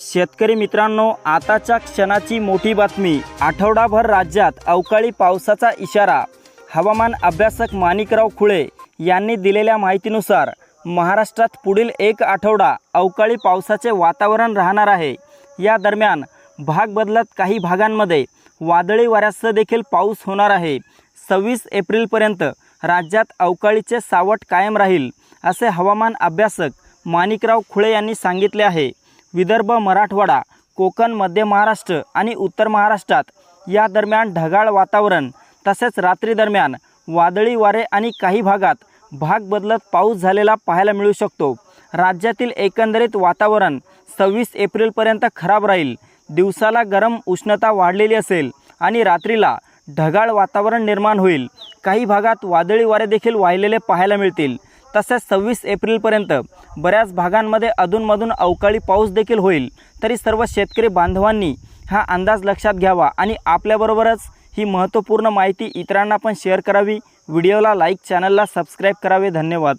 शेतकरी मित्रांनो आताच्या क्षणाची मोठी बातमी. आठवडाभर राज्यात अवकाळी पावसाचा इशारा. हवामान अभ्यासक माणिकराव खुळे यांनी दिलेल्या माहितीनुसार महाराष्ट्रात पुढील एक आठवडा अवकाळी पावसाचे वातावरण राहणार आहे. या दरम्यान भाग बदलत काही भागांमध्ये वादळी वाऱ्यासह देखील पाऊस होणार आहे. सव्वीस एप्रिलपर्यंत राज्यात अवकाळीचे सावट कायम राहील असे हवामान अभ्यासक माणिकराव खुळे यांनी सांगितले आहे. विदर्भ मराठवाडा कोकण मध्य महाराष्ट्र आणि उत्तर महाराष्ट्रात या दरम्यान ढगाळ वातावरण तसेच रात्रीदरम्यान वादळी वारे आणि काही भागात भाग बदलत पाऊस झालेला पाहायला मिळू शकतो. राज्यातील एकंदरीत वातावरण सव्वीस एप्रिलपर्यंत खराब राहील. दिवसाला गरम उष्णता वाढलेली असेल आणि रात्रीला ढगाळ वातावरण निर्माण होईल. काही भागात वादळी वारे देखील वाहिलेले पाहायला मिळतील. तसेच सव्वीस एप्रिलपर्यंत बऱ्याच भागांमध्ये अधूनमधून अवकाळी पाऊस देखील होईल. तरी सर्व शेतकरी बांधवांनी हा अंदाज लक्षात घ्यावा आणि आपल्याबरोबरच ही महत्त्वपूर्ण माहिती इतरांना पण शेअर करावी. व्हिडिओला लाईक चॅनलला सबस्क्राईब करावे. धन्यवाद.